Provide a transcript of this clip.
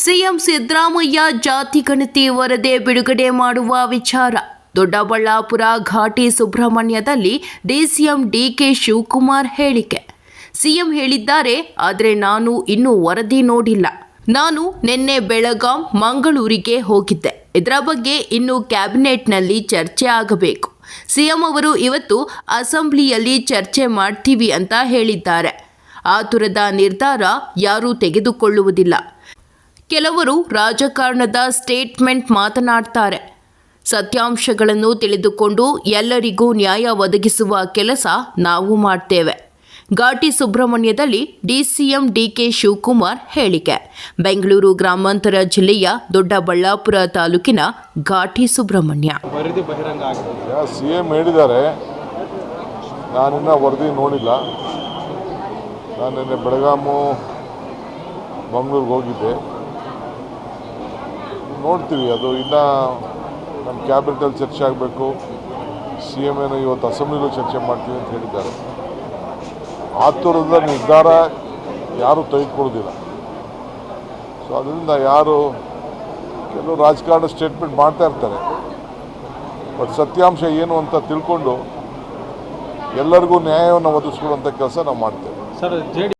CM Siddaramaiah ಜಾತಿ ಗಣತಿ ವರದಿ ಬಿಡುಗಡೆ ಮಾಡುವ ವಿಚಾರ. ದೊಡ್ಡಬಳ್ಳಾಪುರ ಘಾಟಿ ಸುಬ್ರಹ್ಮಣ್ಯದಲ್ಲಿ ಡಿಸಿಎಂ ಡಿಕೆ ಶಿವಕುಮಾರ್ ಹೇಳಿಕೆ. ಸಿಎಂ ಹೇಳಿದ್ದಾರೆ, ಆದರೆ ನಾನು ಇನ್ನೂ ವರದಿ ನೋಡಿಲ್ಲ. ನಾನು ನಿನ್ನೆ ಬೆಳಗಾಂ, ಮಂಗಳೂರಿಗೆ ಹೋಗಿದ್ದೆ. ಇದರ ಬಗ್ಗೆ ಇನ್ನು ಕ್ಯಾಬಿನೆಟ್ನಲ್ಲಿ ಚರ್ಚೆ ಆಗಬೇಕು. ಸಿಎಂ ಅವರು ಇವತ್ತು ಅಸೆಂಬ್ಲಿಯಲ್ಲಿ ಚರ್ಚೆ ಮಾಡ್ತೀವಿ ಅಂತ ಹೇಳಿದ್ದಾರೆ. ಆತುರದ ನಿರ್ಧಾರ ಯಾರೂ ತೆಗೆದುಕೊಳ್ಳುವುದಿಲ್ಲ. ಕೆಲವರು ರಾಜಕಾರಣದ ಸ್ಟೇಟ್ಮೆಂಟ್ ಮಾತನಾಡ್ತಾರೆ. ಸತ್ಯಾಂಶಗಳನ್ನು ತಿಳಿದುಕೊಂಡು ಎಲ್ಲರಿಗೂ ನ್ಯಾಯ ಒದಗಿಸುವ ಕೆಲಸ ನಾವು ಮಾಡ್ತೇವೆ. ಘಾಟಿ ಸುಬ್ರಹ್ಮಣ್ಯದಲ್ಲಿ ಡಿಸಿಎಂ ಡಿಕೆ ಶಿವಕುಮಾರ್ ಹೇಳಿಕೆ. ಬೆಂಗಳೂರು ಗ್ರಾಮಾಂತರ ಜಿಲ್ಲೆಯ ದೊಡ್ಡಬಳ್ಳಾಪುರ ತಾಲೂಕಿನ ಘಾಟಿ ಸುಬ್ರಹ್ಮಣ್ಯ. ಸಿಎಂ ಹೇಳಿದ್ದಾರೆ. ನಾನಿನ್ನ ವರದಿ ನೋಡಿಲ್ಲ. ನಾನು ನಿನ್ನೆ ಬೆಳಗಾಮು ಮಂಗಳೂರಿಗೆ ಹೋಗಿದ್ದೆ. ನೋಡ್ತೀವಿ. ಅದು ಇನ್ನೂ ನಮ್ಮ ಕ್ಯಾಬಿನೆಟಲ್ಲಿ ಚರ್ಚೆ ಆಗಬೇಕು. ಸಿ ಎಂ ಏನು ಇವತ್ತು ಅಸೆಂಬ್ಲಿಲೂ ಚರ್ಚೆ ಮಾಡ್ತೀವಿ ಅಂತ ಹೇಳಿದ್ದಾರೆ. ಆತುರದ ನಿರ್ಧಾರ ಯಾರೂ ತೆಗೆದುಕೊಳ್ಳೋದಿಲ್ಲ. ಸೊ ಅದರಿಂದ ಯಾರು ಕೆಲವು ರಾಜಕಾರಣ ಸ್ಟೇಟ್ಮೆಂಟ್ ಮಾಡ್ತಾ ಇರ್ತಾರೆ. ಬಟ್ ಸತ್ಯಾಂಶ ಏನು ಅಂತ ತಿಳ್ಕೊಂಡು ಎಲ್ಲರಿಗೂ ನ್ಯಾಯವನ್ನು ಒದಗಿಸ್ಕೊಳ್ಳುವಂಥ ಕೆಲಸ ನಾವು ಮಾಡ್ತೇವೆ.